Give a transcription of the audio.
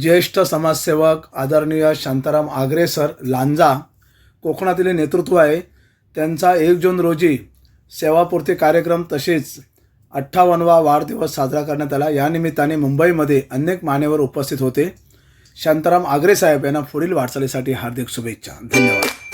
ज्येष्ठ समाजसेवक आदरणीय शांताराम आगरे सर लांजा कोकणातील नेतृत्व आहे. त्यांचा एक जून रोजी सेवापूर्ती कार्यक्रम तसेच अठ्ठावन्नवा वाढदिवस साजरा करण्यात आला. या निमित्ताने मुंबईमध्ये अनेक मान्यवर उपस्थित होते. शांताराम आगरे साहेब यांना पुढील वाटचालीसाठी हार्दिक शुभेच्छा. धन्यवाद.